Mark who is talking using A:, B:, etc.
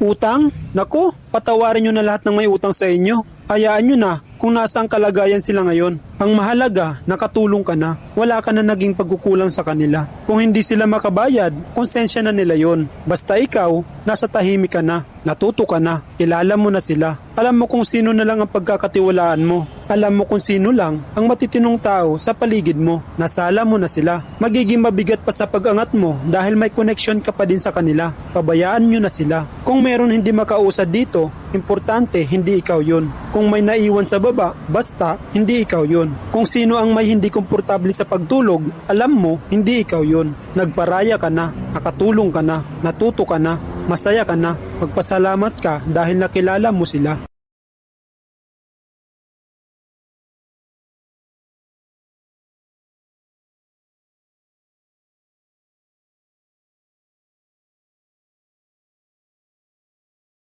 A: Utang? Nako, patawarin nyo na lahat ng may utang sa inyo. Hayaan nyo na kung nasa ang kalagayan sila ngayon. Ang mahalaga, nakatulong ka na. Wala ka na naging pagkukulang sa kanila. Kung hindi sila makabayad, konsensya na nila yon. Basta ikaw, nasa tahimik ka na. Natuto ka na. Kilala mo na sila. Alam mo kung sino na lang ang pagkakatiwalaan mo. Alam mo kung sino lang ang matitinong tao sa paligid mo. Nasala mo na sila. Magiging mabigat pa sa pag-angat mo dahil may connection ka pa din sa kanila. Pabayaan nyo na sila. Kung meron hindi makausad dito, importante hindi ikaw yun. Kung may naiwan sa baba, basta hindi ikaw yun. Kung sino ang may hindi komportable sa pagtulog, alam mo hindi ikaw yun. Nagparaya ka na, nakatulong ka na, natuto ka na, masaya ka na, magpasalamat ka dahil nakilala mo sila.